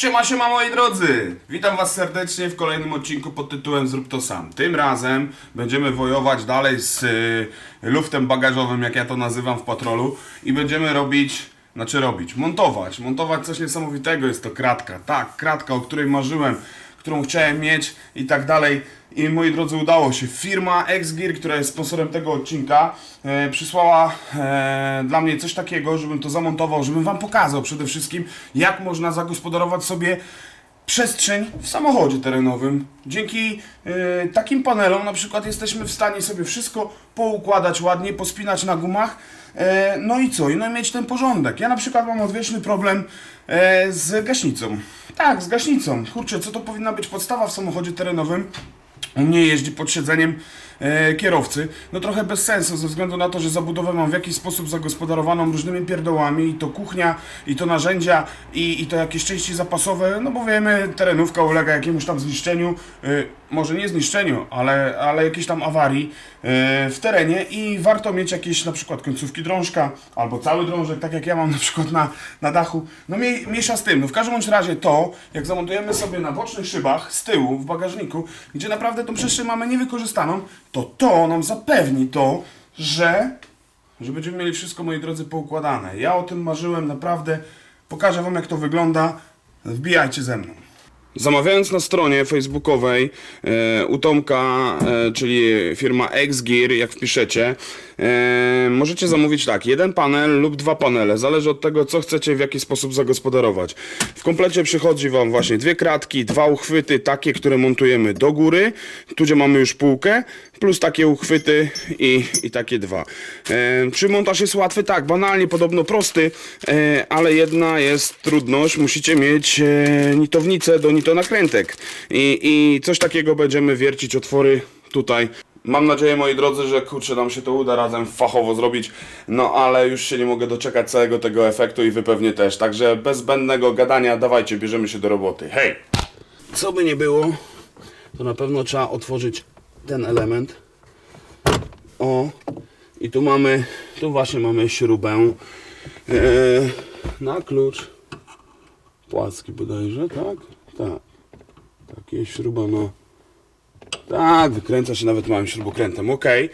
Siema, siema moi drodzy! Witam was serdecznie w kolejnym odcinku pod tytułem Zrób to sam. Tym razem będziemy wojować dalej z y, luftem bagażowym, jak ja to nazywam w patrolu i będziemy robić, znaczy robić, montować. Montować coś niesamowitego, jest to kratka. Tak, kratka, o której marzyłem, którą chciałem mieć i tak dalej. I moi drodzy, udało się. Firma Xgear, która jest sponsorem tego odcinka, e, przysłała e, dla mnie coś takiego, żebym to zamontował, żebym Wam pokazał przede wszystkim, jak można zagospodarować sobie przestrzeń w samochodzie terenowym. Dzięki e, takim panelom na przykład jesteśmy w stanie sobie wszystko poukładać ładnie, pospinać na gumach. E, no i co? No i mieć ten porządek. Ja na przykład mam odwieczny problem e, z gaśnicą. Tak, z gaśnicą. Kurczę, co to powinna być podstawa w samochodzie terenowym? U mnie jeździ pod siedzeniem kierowcy. No trochę bez sensu, ze względu na to, że zabudowę mam w jakiś sposób zagospodarowaną różnymi pierdołami, i to kuchnia, i to narzędzia, i, i to jakieś części zapasowe, no bo wiemy, terenówka ulega jakiemuś tam zniszczeniu, e, może nie zniszczeniu, ale, ale jakiejś tam awarii e, w terenie i warto mieć jakieś na przykład końcówki drążka, albo cały drążek, tak jak ja mam na przykład na, na dachu. No mniej, mniejsza z tym. No w każdym bądź razie to, jak zamontujemy sobie na bocznych szybach, z tyłu, w bagażniku, gdzie naprawdę tą przestrzeń mamy niewykorzystaną, to to nam zapewni to, że, że będziemy mieli wszystko, moi drodzy, poukładane. Ja o tym marzyłem naprawdę. Pokażę Wam, jak to wygląda. Wbijajcie ze mną. Zamawiając na stronie facebookowej e, u Tomka, e, czyli firma Xgear, jak wpiszecie, e, możecie zamówić tak, jeden panel lub dwa panele, zależy od tego, co chcecie, w jaki sposób zagospodarować. W komplecie przychodzi Wam właśnie dwie kratki, dwa uchwyty, takie, które montujemy do góry, tu gdzie mamy już półkę, plus takie uchwyty i, i takie dwa. E, czy montaż jest łatwy? Tak, banalnie, podobno prosty, e, ale jedna jest trudność, musicie mieć e, nitownicę do nitonakrętek I, i coś takiego będziemy wiercić otwory tutaj. Mam nadzieję, moi drodzy, że kurczę, nam się to uda razem fachowo zrobić, no ale już się nie mogę doczekać całego tego efektu i wy pewnie też. Także bez zbędnego gadania, dawajcie, bierzemy się do roboty. Hej! Co by nie było, to na pewno trzeba otworzyć ten element. O, i tu mamy, tu właśnie mamy śrubę e, na klucz płaski bodajże, tak? Tak. Tak, jest śruba, no. Tak, wykręca się nawet małym śrubokrętem, ok. E,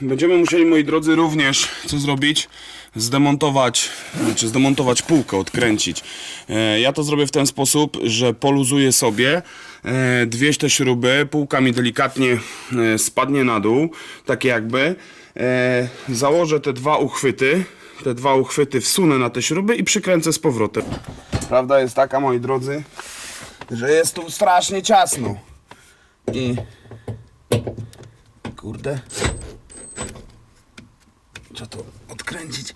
będziemy musieli, moi drodzy, również co zrobić? Zdemontować, znaczy zdemontować półkę, odkręcić. E, ja to zrobię w ten sposób, że poluzuję sobie e, dwie te śruby, półka mi delikatnie e, spadnie na dół, takie jakby. Założę te dwa uchwyty, te dwa uchwyty wsunę na te śruby i przykręcę z powrotem. Prawda jest taka, moi drodzy, że jest tu strasznie ciasno. I kurde. Trzeba to odkręcić.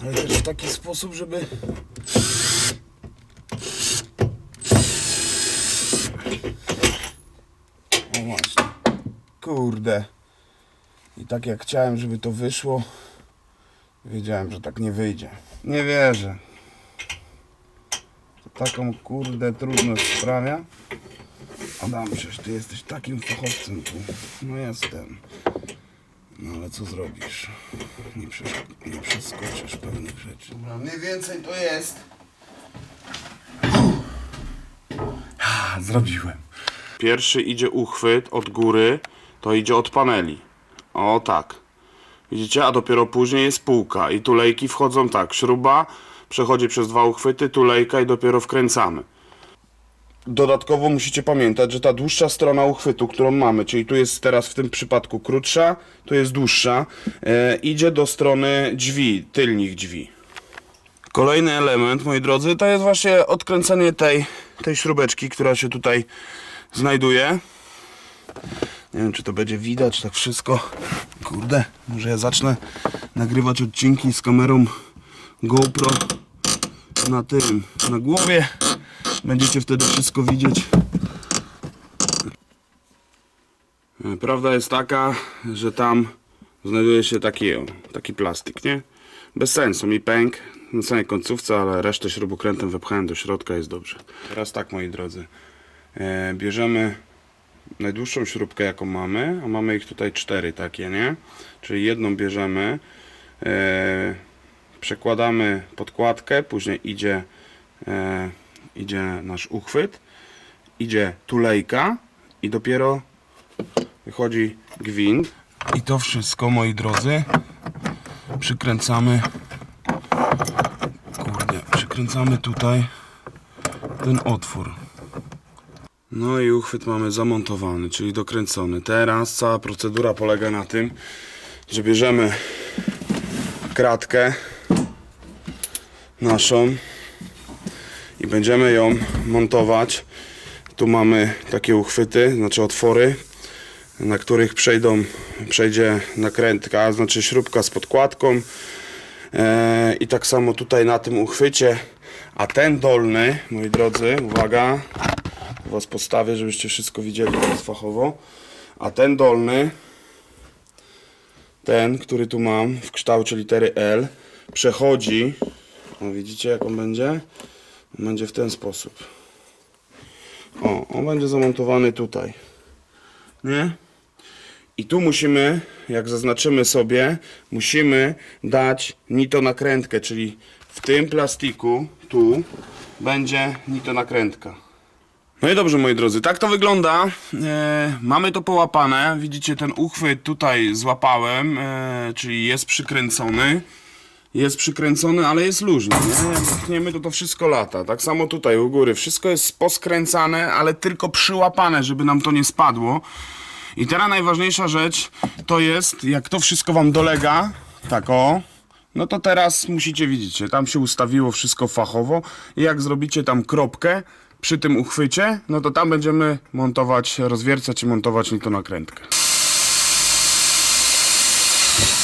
Ale też w taki sposób, żeby O właśnie. Kurde. I tak jak chciałem, żeby to wyszło, wiedziałem, że tak nie wyjdzie. Nie wierzę. Taką kurde trudność sprawia. Adam, przecież ty jesteś takim fachowcem tu. No jestem. No ale co zrobisz? Nie, przesz- nie przeskoczysz pewnych rzeczy. Dobra, mniej więcej to jest. Ha, zrobiłem. Pierwszy idzie uchwyt od góry, to idzie od paneli. O tak. Widzicie? A dopiero później jest półka i tulejki wchodzą tak. Śruba przechodzi przez dwa uchwyty, tulejka i dopiero wkręcamy. Dodatkowo musicie pamiętać, że ta dłuższa strona uchwytu, którą mamy, czyli tu jest teraz w tym przypadku krótsza, tu jest dłuższa, e, idzie do strony drzwi, tylnych drzwi. Kolejny element, moi drodzy, to jest właśnie odkręcenie tej, tej śrubeczki, która się tutaj znajduje. Nie wiem, czy to będzie widać, tak wszystko. Kurde, może ja zacznę nagrywać odcinki z kamerą GoPro na tym, na głowie. Będziecie wtedy wszystko widzieć. Prawda jest taka, że tam znajduje się taki, taki plastik, nie? Bez sensu, mi pęk na samej końcówce, ale resztę śrubokrętem wepchałem do środka, jest dobrze. Teraz tak, moi drodzy, e, bierzemy najdłuższą śrubkę jaką mamy, a mamy ich tutaj cztery takie, nie? Czyli jedną bierzemy, e, przekładamy podkładkę, później idzie, e, idzie nasz uchwyt, idzie tulejka i dopiero wychodzi gwint. I to wszystko, moi drodzy, przykręcamy, kurde, przykręcamy tutaj ten otwór. No i uchwyt mamy zamontowany, czyli dokręcony. Teraz cała procedura polega na tym, że bierzemy kratkę naszą i będziemy ją montować. Tu mamy takie uchwyty, znaczy otwory, na których przejdą, przejdzie nakrętka, znaczy śrubka z podkładką. E, I tak samo tutaj na tym uchwycie. A ten dolny, moi drodzy, uwaga, was postawię, żebyście wszystko widzieli teraz fachowo. A ten dolny, ten, który tu mam w kształcie litery L, przechodzi. Widzicie jak on będzie? On będzie w ten sposób. O, on będzie zamontowany tutaj. Nie? I tu musimy, jak zaznaczymy sobie, musimy dać nito nakrętkę, czyli w tym plastiku, tu, będzie nito nakrętka. No i dobrze, moi drodzy, tak to wygląda. E, mamy to połapane. Widzicie, ten uchwyt tutaj złapałem, e, czyli jest przykręcony. Jest przykręcony, ale jest luźny, nie? Jak pchniemy, to to wszystko lata. Tak samo tutaj u góry. Wszystko jest poskręcane, ale tylko przyłapane, żeby nam to nie spadło. I teraz najważniejsza rzecz to jest, jak to wszystko wam dolega, tak o, no to teraz musicie widzicie, tam się ustawiło wszystko fachowo i jak zrobicie tam kropkę przy tym uchwycie, no to tam będziemy montować, rozwiercać i montować nito nakrętkę.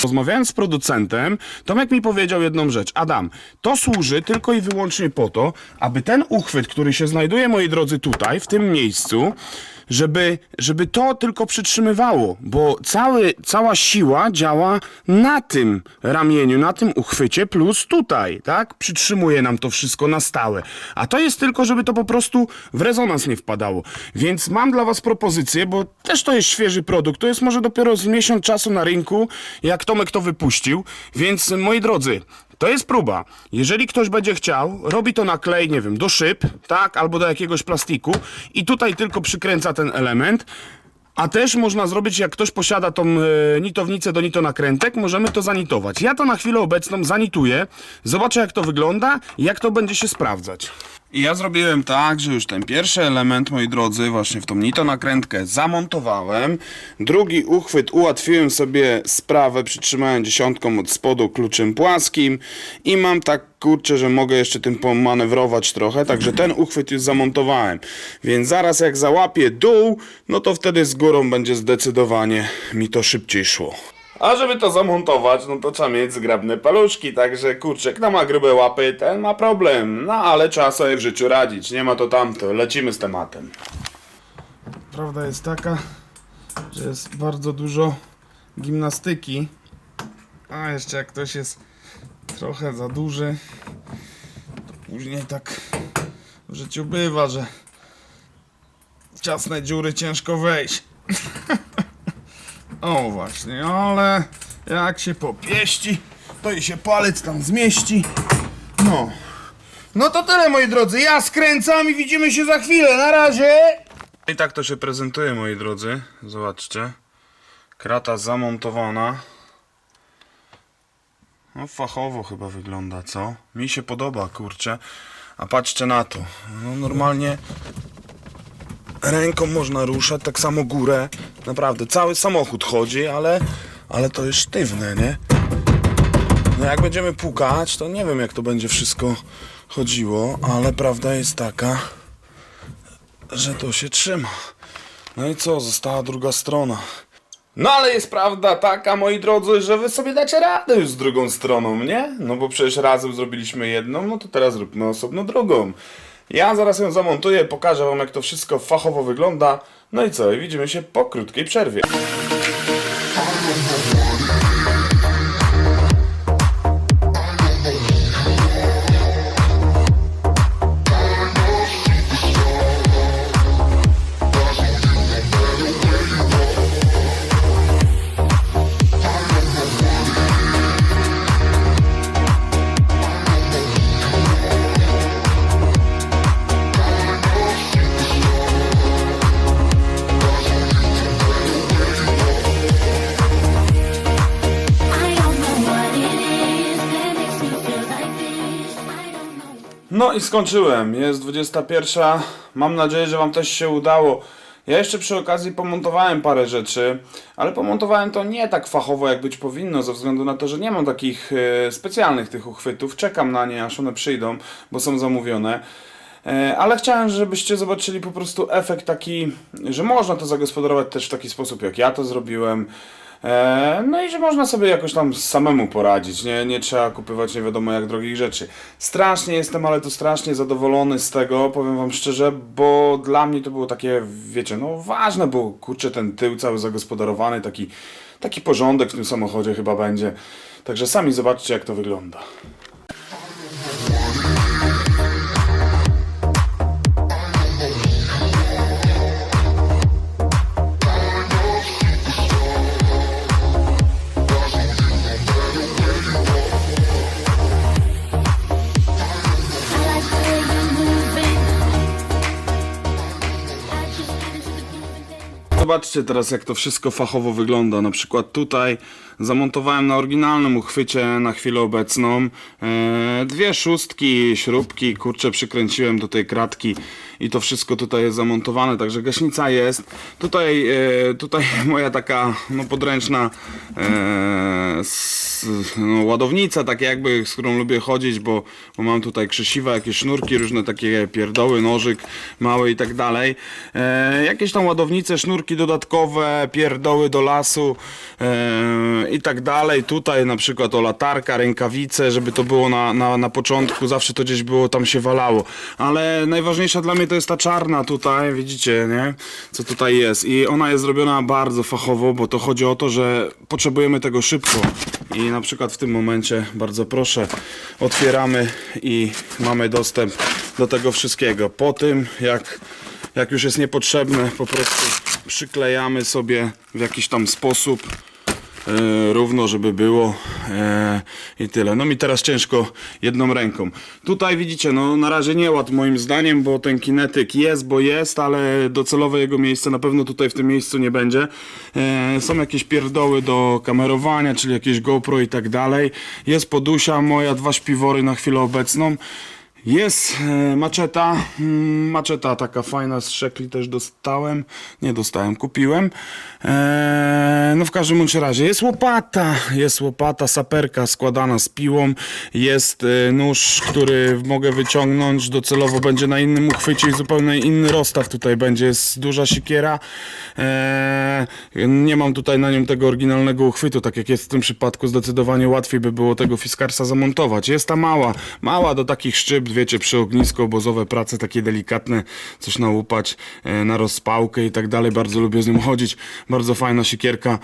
Rozmawiając z producentem, Tomek mi powiedział jedną rzecz. Adam, to służy tylko i wyłącznie po to, aby ten uchwyt, który się znajduje, moi drodzy, tutaj, w tym miejscu, żeby, żeby to tylko przytrzymywało, bo cały, cała siła działa na tym ramieniu, na tym uchwycie, plus tutaj, tak? Przytrzymuje nam to wszystko na stałe. A to jest tylko, żeby to po prostu w rezonans nie wpadało. Więc mam dla Was propozycję, bo też to jest świeży produkt, to jest może dopiero z miesiąc czasu na rynku, jak Tomek to wypuścił, więc moi drodzy, to jest próba. Jeżeli ktoś będzie chciał, robi to na klej, nie wiem, do szyb, tak, albo do jakiegoś plastiku i tutaj tylko przykręca ten element. A też można zrobić, jak ktoś posiada tą e, nitownicę do nitonakrętek, możemy to zanitować. Ja to na chwilę obecną zanituję, zobaczę jak to wygląda i jak to będzie się sprawdzać. I ja zrobiłem tak, że już ten pierwszy element, moi drodzy, właśnie w tą nitonakrętkę zamontowałem. Drugi uchwyt ułatwiłem sobie sprawę, przytrzymałem dziesiątką od spodu kluczem płaskim i mam tak kurczę, że mogę jeszcze tym pomanewrować trochę, także ten uchwyt już zamontowałem. Więc zaraz jak załapię dół, no to wtedy z górą będzie zdecydowanie mi to szybciej szło. A żeby to zamontować, no to trzeba mieć zgrabne paluszki, także kurczę, kto ma grube łapy, ten ma problem. No ale trzeba sobie w życiu radzić, nie ma to tamto, lecimy z tematem. Prawda jest taka, że jest bardzo dużo gimnastyki, a jeszcze jak ktoś jest trochę za duży, to później tak w życiu bywa, że w ciasne dziury ciężko wejść. O właśnie, ale jak się popieści, to i się palec tam zmieści. No. No to tyle moi drodzy, ja skręcam i widzimy się za chwilę, na razie! I tak to się prezentuje moi drodzy, zobaczcie. Krata zamontowana. No fachowo chyba wygląda, co? Mi się podoba, kurczę. A patrzcie na to. No normalnie ręką można ruszać, tak samo górę. Naprawdę, cały samochód chodzi, ale, ale to jest sztywne, nie? No jak będziemy pukać, to nie wiem jak to będzie wszystko chodziło, ale prawda jest taka, że to się trzyma. No i co, została druga strona. No ale jest prawda taka, moi drodzy, że wy sobie dacie radę już z drugą stroną, nie? No bo przecież razem zrobiliśmy jedną, no to teraz zróbmy osobno drugą. Ja zaraz ją zamontuję, pokażę wam jak to wszystko fachowo wygląda. No i co, widzimy się po krótkiej przerwie. I skończyłem. Jest 21. Mam nadzieję, że Wam też się udało. Ja jeszcze przy okazji pomontowałem parę rzeczy, ale pomontowałem to nie tak fachowo, jak być powinno, ze względu na to, że nie mam takich e, specjalnych tych uchwytów. Czekam na nie, aż one przyjdą, bo są zamówione. E, Ale chciałem, żebyście zobaczyli po prostu efekt taki, że można to zagospodarować też w taki sposób, jak ja to zrobiłem. E, No i że można sobie jakoś tam samemu poradzić, nie, nie trzeba kupywać nie wiadomo jak drogich rzeczy. Strasznie jestem, ale to strasznie zadowolony z tego, powiem wam szczerze, bo dla mnie to było takie, wiecie, no ważne, bo kurczę ten tył cały zagospodarowany, taki, taki porządek w tym samochodzie chyba będzie. Także sami zobaczcie jak to wygląda. Zobaczcie teraz jak to wszystko fachowo wygląda. Na przykład tutaj zamontowałem na oryginalnym uchwycie na chwilę obecną e, dwie szóstki, śrubki, kurczę przykręciłem do tej kratki i to wszystko tutaj jest zamontowane, także gaśnica jest. Tutaj, e, tutaj moja taka no, podręczna e, no, ładownica, takie jakby, z którą lubię chodzić, bo, bo mam tutaj krzesiwa, jakieś sznurki, różne takie pierdoły, nożyk mały i tak dalej. Jakieś tam ładownice, sznurki dodatkowe, pierdoły do lasu e, i tak dalej. Tutaj na przykład o latarka, rękawice, żeby to było na, na, na początku, zawsze to gdzieś było, tam się walało. Ale najważniejsza dla mnie to jest ta czarna tutaj, widzicie, nie? Co tutaj jest. I ona jest zrobiona bardzo fachowo, bo to chodzi o to, że potrzebujemy tego szybko. I na przykład w tym momencie, bardzo proszę, otwieramy i mamy dostęp do tego wszystkiego. Po tym, jak, jak już jest niepotrzebne, po prostu przyklejamy sobie w jakiś tam sposób e, równo, żeby było e, i tyle. No mi teraz ciężko jedną ręką. Tutaj widzicie, no na razie nie ład moim zdaniem, bo ten kinetyk jest, bo jest, ale docelowe jego miejsce na pewno tutaj w tym miejscu nie będzie. E, są jakieś pierdoły do kamerowania, czyli jakieś GoPro i tak dalej. Jest podusia moja, dwa śpiwory na chwilę obecną. Jest e, maczeta, mm, maczeta taka fajna z szekli też dostałem, nie dostałem, kupiłem. E, no w każdym razie jest łopata, jest łopata, saperka składana z piłą, jest e, nóż, który mogę wyciągnąć, docelowo będzie na innym uchwycie i zupełnie inny rozstaw tutaj będzie, jest duża siekiera. E, nie mam tutaj na nią tego oryginalnego uchwytu, tak jak jest w tym przypadku, zdecydowanie łatwiej by było tego Fiskarsa zamontować. Jest ta mała, mała do takich szczypt, wiecie, przy ognisku, obozowe prace, takie delikatne, coś nałupać e, na rozpałkę i tak dalej. Bardzo lubię z nią chodzić, bardzo fajna siekierka.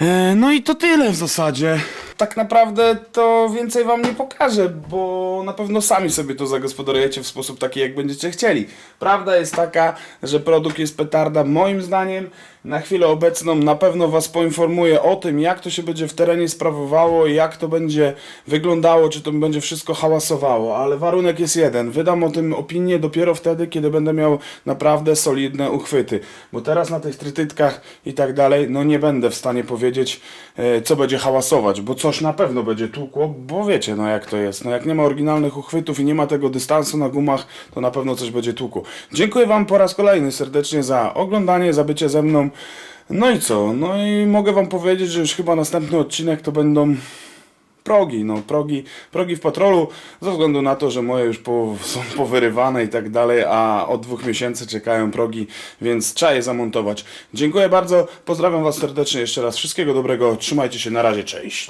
E, No i to tyle w zasadzie. Tak naprawdę to więcej wam nie pokażę, bo na pewno sami sobie to zagospodarujecie w sposób taki, jak będziecie chcieli. Prawda jest taka, że produkt jest petarda moim zdaniem. Na chwilę obecną na pewno was poinformuję o tym, jak to się będzie w terenie sprawowało, jak to będzie wyglądało, czy to będzie wszystko hałasowało, ale warunek jest jeden. Wydam o tym opinię dopiero wtedy, kiedy będę miał naprawdę solidne uchwyty. Bo teraz na tych trytytkach i tak dalej, no nie będę w stanie powiedzieć, e, co będzie hałasować, bo coś na pewno będzie tłukło, bo wiecie, no jak to jest. No jak nie ma oryginalnych uchwytów i nie ma tego dystansu na gumach, to na pewno coś będzie tłukło. Dziękuję Wam po raz kolejny serdecznie za oglądanie, za bycie ze mną. No i co? No i mogę Wam powiedzieć, że już chyba następny odcinek to będą progi, no progi, progi w patrolu, ze względu na to, że moje już po, są powyrywane i tak dalej, a od dwóch miesięcy czekają progi, więc trzeba je zamontować. Dziękuję bardzo, pozdrawiam Was serdecznie jeszcze raz, wszystkiego dobrego, trzymajcie się, na razie, cześć.